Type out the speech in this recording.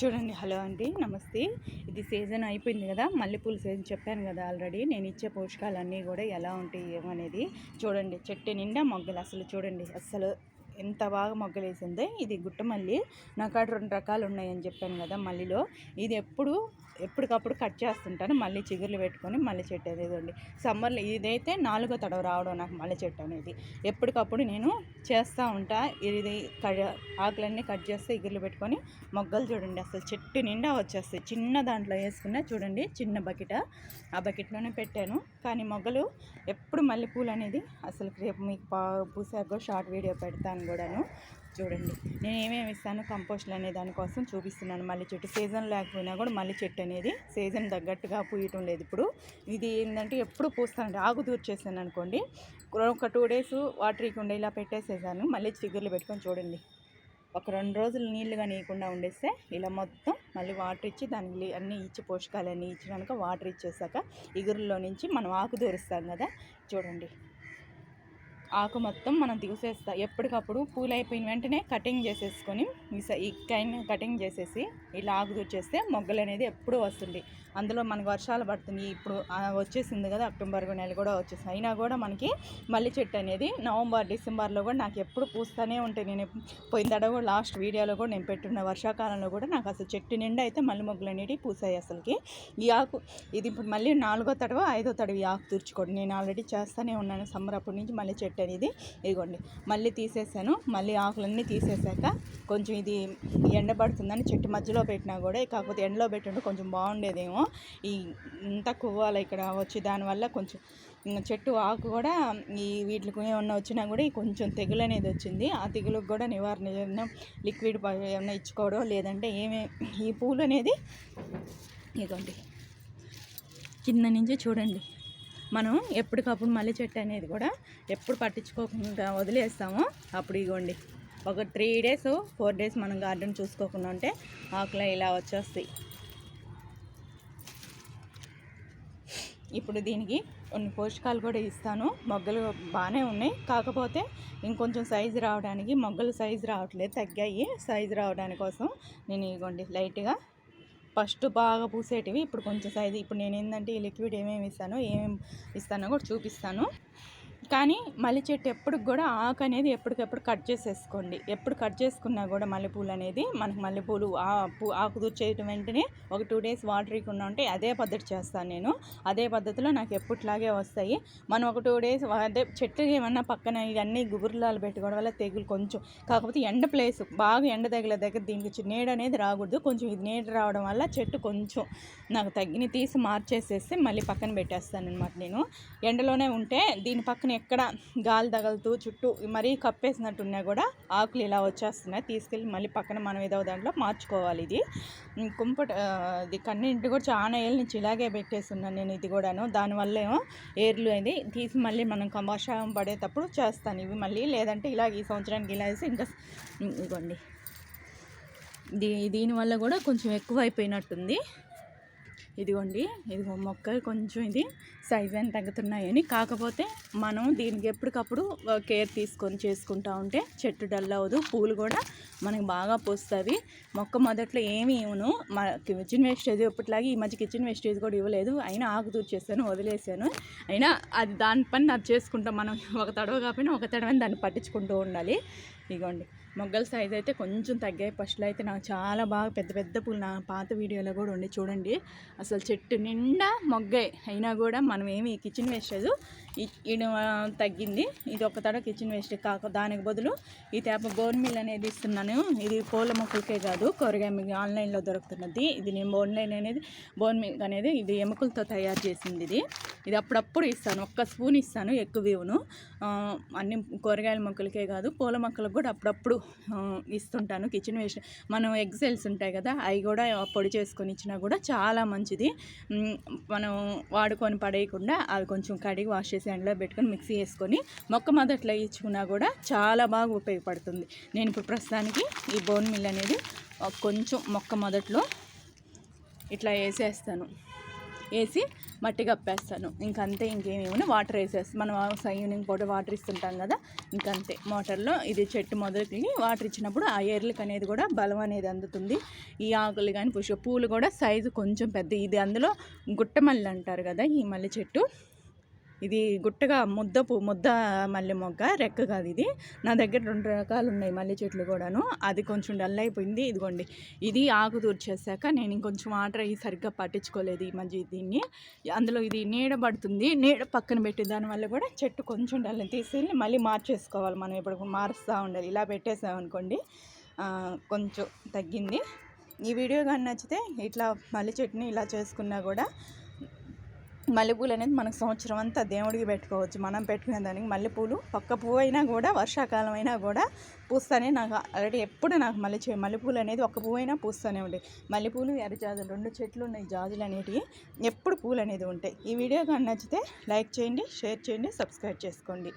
చూడండి హలో అండి నమస్తే. ఇది సీజన్ అయిపోయింది కదా మల్లెపూల సీజన్ చెప్పాను కదా ఆల్రెడీ. నేను ఇచ్చే పోషకాలన్నీ కూడా ఎలా ఉంటాయి ఏమనేది చూడండి చెట్టు నిండా మొగ్గలు అసలు చూడండి అసలు ఎంత బాగా మొగ్గలేసిందో ఇది గుట్టమల్లి నాకు రెండు రకాలు ఉన్నాయని చెప్పాను కదా మల్లిలో. ఇది ఎప్పుడు ఎప్పటికప్పుడు కట్ చేస్తుంటాను. మళ్ళీ చిగుర్లు పెట్టుకొని మళ్ళీ చెట్టు అనేది సమ్మర్లో ఇదైతే నాలుగో తడవ రావడం నాకు మల్లె చెట్టు అనేది. ఎప్పటికప్పుడు నేను చేస్తూ ఉంటా. ఇది క- ఆకులన్నీ కట్ చేస్తే ఇగుర్లు పెట్టుకొని మొగ్గలు చూడండి. అసలు చెట్టు నిండా వచ్చేస్తాయి. చిన్న దాంట్లో వేసుకున్నా చూడండి చిన్న బకెట. ఆ బకెట్లోనే పెట్టాను. కానీ మొగ్గలు ఎప్పుడు మల్లెపూలు అనేది అసలు రేపు మీకు పా పూసాకో షార్ట్ వీడియో పెడతాను. కూడాను. చూడండి. నేను ఏమేమి ఇస్తాను? కంపోస్ట్లు అనే దానికోసం చూపిస్తున్నాను. మళ్ళీ చెట్టు సీజన్ లేకపోయినా కూడా మళ్ళీ చెట్టు అనేది సీజన్ తగ్గట్టుగా పూయటం లేదు ఇప్పుడు. ఇది ఏంటంటే ఎప్పుడు పూస్తానండి ఆకు దూర్చేసాను అనుకోండి. ఒక టూ డేస్ వాటర్ ఇవ్వకుండా ఇలా పెట్టేసేసాను. మళ్ళీ చిగుర్లు పెట్టుకొని చూడండి. ఒక రెండు రోజులు నీళ్ళుగా నీయకుండా ఉండేస్తే ఇలా మొత్తం మళ్ళీ వాటర్ ఇచ్చి దానికి అన్నీ ఇచ్చి పోషకాలన్నీ ఇచ్చినాక వాటర్ ఇచ్చేసాక ఇగురులో నుంచి మనం ఆకు దూరుస్తాం కదా. చూడండి. ఆకు మొత్తం మనం తీసేస్తా. ఎప్పటికప్పుడు పూలు అయిపోయిన వెంటనే కటింగ్ చేసేసుకొని ఈ కైన్ కటింగ్ చేసేసి ఇలా ఆకు దూర్చేస్తే మొగ్గలు అనేది ఎప్పుడూ వస్తుంది. అందులో మనకు వర్షాలు పడుతుంది ఇప్పుడు వచ్చేసింది కదా అక్టోబర్ నెల కూడా వచ్చేసింది. అయినా కూడా మనకి మల్లి చెట్టు అనేది నవంబర్ డిసెంబర్లో కూడా నాకు ఎప్పుడు పూస్తూనే ఉంటాయి. నేను పోయిన తడవ కూడా లాస్ట్ వీడియోలో కూడా నేను పెట్టున్న వర్షాకాలంలో కూడా నాకు అసలు చెట్టు నిండా అయితే మల్లె మొగ్గలు అనేవి పూసాయి అసలుకి. ఈ ఆకు ఇది ఇప్పుడు మళ్ళీ నాలుగో తడవ ఐదో తడవ ఈ ఆకు తుడుచుకోండి నేను ఆల్రెడీ చేస్తూనే ఉన్నాను. సమ్మర్ అప్పటి నుంచి మళ్ళీ చెట్టు అనేది ఇదిగోండి. మళ్ళీ తీసేసాను. మళ్ళీ ఆకులన్నీ తీసేసాక కొంచెం ఇది ఎండబడుతుందని చెట్టు మధ్యలో పెట్టినా కూడా కాకపోతే ఎండలో పెట్టింటే కొంచెం బాగుండేదేమో. ఈ ఇంత కువ్వాలి ఇక్కడ వచ్చి దానివల్ల కొంచెం చెట్టు ఆకు కూడా ఈ వీటికి ఏమన్నా వచ్చినా కూడా కొంచెం తెగులు అనేది వచ్చింది. ఆ తెగులకు కూడా నివారణ ఏమన్నా లిక్విడ్ ఏమైనా ఏమన్నా ఇచ్చుకోవడం లేదంటే ఏమే ఈ పూలు అనేది ఇదిగోండి. కింద నుంచి చూడండి. మనం ఎప్పటికప్పుడు మల్లె చెట్టు అనేది కూడా ఎప్పుడు పట్టించుకోకుండా వదిలేస్తామో. అప్పుడు ఇగోండి. ఒక త్రీ డేస్ ఫోర్ డేస్ మనం గార్డెన్ చూసుకోకుండా ఉంటే ఆకులు ఇలా వచ్చేస్తాయి. ఇప్పుడు దీనికి కొన్ని పోషకాలు కూడా ఇస్తాను. మొగ్గలు బాగానే ఉన్నాయి. కాకపోతే ఇంకొంచెం సైజు రావడానికి మొగ్గలు సైజు రావట్లేదు. తగ్గాయి. సైజు రావడానికి కోసం నేను ఇగోండి లైట్గా ఫస్ట్ బాగా పూసేటివి. ఇప్పుడు కొంచెం సైజు ఇప్పుడు నేను ఏంటంటే ఈ లిక్విడ్ ఏమేమి ఇస్తానో ఏమేమి ఇస్తానో కూడా చూపిస్తాను. కానీ మల్లె చెట్టు ఎప్పటికి కూడా ఆకు అనేది ఎప్పటికప్పుడు కట్ చేసేసుకోండి. ఎప్పుడు కట్ చేసుకున్నా కూడా మల్లెపూలు అనేది మనకు మల్లెపూలు ఆ పూ ఆకు దూర్చేయటం వెంటనే ఒక టూ డేస్ వాటర్ ఇవ్వకుండా ఉంటే అదే పద్ధతి చేస్తాను నేను. అదే పద్ధతిలో నాకు ఎప్పట్లాగే వస్తాయి. మనం ఒక టూ డేస్ అదే చెట్టు ఏమన్నా పక్కన ఇవన్నీ గుబుర్లాలు పెట్టుకోవడం వల్ల తెగులు కొంచెం కాకపోతే ఎండ ప్లేస్ బాగా ఎండ తగిలే దగ్గర దీనికి నీడ అనేది రాకూడదు. కొంచెం ఇది నీడ రావడం వల్ల చెట్టు కొంచెం నాకు తగ్గిన తీసి మార్చేసేసి మళ్ళీ పక్కన పెట్టేస్తాను అనమాట నేను. ఎండలోనే ఉంటే దీని పక్కన ఎక్కడ గాలి తగులుతూ చుట్టూ మరీ కప్పేసినట్టున్నా కూడా ఆకులు ఇలా వచ్చేస్తున్నాయి. తీసుకెళ్ళి మళ్ళీ పక్కన మనం ఏదో దాంట్లో మార్చుకోవాలి ఇది. కుంపట ఇది కన్నింటి కూడా చాలా ఏళ్ళ నుంచి ఇలాగే పెట్టేస్తున్నాను నేను ఇది కూడాను. దానివల్ల ఏమో ఏర్లు అనేది తీసి మళ్ళీ మనం కం- వర్షం పడేటప్పుడు చేస్తాను. ఇవి మళ్ళీ లేదంటే ఇలా ఈ సంవత్సరానికి ఇలా వేసి ఇంకా ఉమ్, ఇదిగోండి. దీ దీనివల్ల కూడా కొంచెం ఎక్కువ అయిపోయినట్టుంది ఇదిగోండి ఇదిగో మొక్క కొంచెం ఇది సైజ్ అని తగ్గుతున్నాయని. కాకపోతే మనం దీనికి ఎప్పటికప్పుడు కేర్ తీసుకొని చేసుకుంటా ఉంటే చెట్టు డల్ అవ్వదు పూలు కూడా మనకి బాగా పూస్తుంది మొక్క మొదట్లో ఏమి ఇవ్వను. మా కిచెన్ వేస్టేజ్ ఎప్పటిలాగే ఈ మధ్య కిచెన్ వేస్టేజ్ కూడా ఇవ్వలేదు. అయినా ఆకు తూర్చేసాను వదిలేసాను. అయినా అది దాని పని అది చేసుకుంటాం మనం. ఒక తడవ కాకపోయినా ఒక తడవని దాన్ని పట్టించుకుంటూ ఉండాలి. ఇదిగోండి మొగ్గల సైజ్ అయితే కొంచెం తగ్గాయి. ఫస్ట్లో అయితే నాకు చాలా బాగా పెద్ద పెద్ద పూలు నా పాత వీడియోలో కూడా ఉండి చూడండి. అసలు చెట్టు నిండా మొగ్గాయి అయినా కూడా మనం ఏమి కిచెన్ వేస్టేజ్ ఇది తగ్గింది. ఇది ఒక తడ కిచెన్ వేస్ట్ కాక దానికి బదులు ఈ తేప బోన్ మిల్ అనేది ఇస్తున్నాను. ఇది పూల మొక్కలకే కాదు కూరగాయ మీకు ఆన్లైన్లో దొరుకుతున్నది. ఇది నేను ఆన్లైన్ అనేది బోన్ మిల్క్ అనేది ఇది ఎముకలతో తయారు చేసింది ఇది. ఇది అప్పుడప్పుడు ఇస్తాను ఒక్క స్పూన్ ఇస్తాను ఎక్కువ ఇవ్వను అన్ని కూరగాయల మొక్కలకే కాదు పూల మొక్కలకు కూడా అప్పుడప్పుడు ఇస్తుంటాను కిచెన్ వేస్ట్ మనం ఎగ్ సెల్స్ ఉంటాయి కదా అవి కూడా పొడి చేసుకొని ఇచ్చినా కూడా చాలా మంచిది. మనం వాడుకొని పడేయకుండా అవి కొంచెం కడిగి వాష్ చేసి ఎండలో పెట్టుకొని మిక్సీ వేసుకొని మొక్క మొదట్లో ఇచ్చుకున్నా కూడా చాలా బాగా ఉపయోగపడుతుంది. నేను ఇప్పుడు ప్రస్తుతానికి ఈ బోన్ మిల్ అనేది కొంచెం మొక్క మొదట్లో ఇట్లా వేసేస్తాను. వేసి మట్టి కప్పేస్తాను. ఇంకంతే ఇంకేమేమి వాటర్ వేసేస్తాను మనం ఈవినింగ్ పూట వాటర్ ఇస్తుంటాం కదా ఇంకంతే మోటార్లో ఇది చెట్టు మొదలుకి వాటర్ ఇచ్చినప్పుడు ఆ ఏర్లకు అనేది కూడా బలం అనేది అందుతుంది. ఈ ఆకులు కానీ పుష్ప పూలు కూడా సైజు కొంచెం పెద్ద ఇది అందులో గుట్టమల్లి అంటారు కదా ఈ మల్లె చెట్టు. ఇది గుట్టగా ముద్దపు ముద్ద మల్లె మొగ్గ రెక్క కాదు ఇది. నా దగ్గర రెండు రకాలు ఉన్నాయి మల్లె చెట్లు కూడాను. అది కొంచెం డల్ అయిపోయింది. ఇదిగోండి. ఇది ఆకు తూర్చేసాక నేను ఇంకొంచెం వాటర్ అయ్యి సరిగ్గా పట్టించుకోలేదు ఈ మధ్య దీన్ని. అందులో ఇది నీడ పడుతుంది. నీడ పక్కన పెట్టి దానివల్ల కూడా చెట్టు కొంచెం డల్ తీసి మళ్ళీ మార్చేసుకోవాలి. మనం ఇప్పుడు మారుస్తూ ఉండాలి. ఇలా పెట్టేసామనుకోండి కొంచెం తగ్గింది. ఈ వీడియో కానీ నచ్చితే ఇట్లా మల్లె చెట్టుని ఇలా చేసుకున్నా కూడా మల్లెపూలు అనేది మనకు సంవత్సరం అంతా దేవుడికి పెట్టుకోవచ్చు. మనం పెట్టుకునే దానికి మల్లెపూలు ఒక్క పువ్వు అయినా కూడా వర్షాకాలం అయినా కూడా పూస్తానే నాకు ఆల్రెడీ ఎప్పుడు నాకు మల్లె చే మల్లెపూలు అనేది ఒక్క పువ్వు అయినా పూస్తూనే ఉంటాయి మల్లెపూలు ఎర్రజాజులు రెండు చెట్లు ఉన్నాయి. జాజులు అనేటివి ఎప్పుడు పూలు అనేది ఉంటాయి. ఈ వీడియో కానీ నచ్చితే లైక్ చేయండి షేర్ చేయండి సబ్స్క్రైబ్ చేసుకోండి.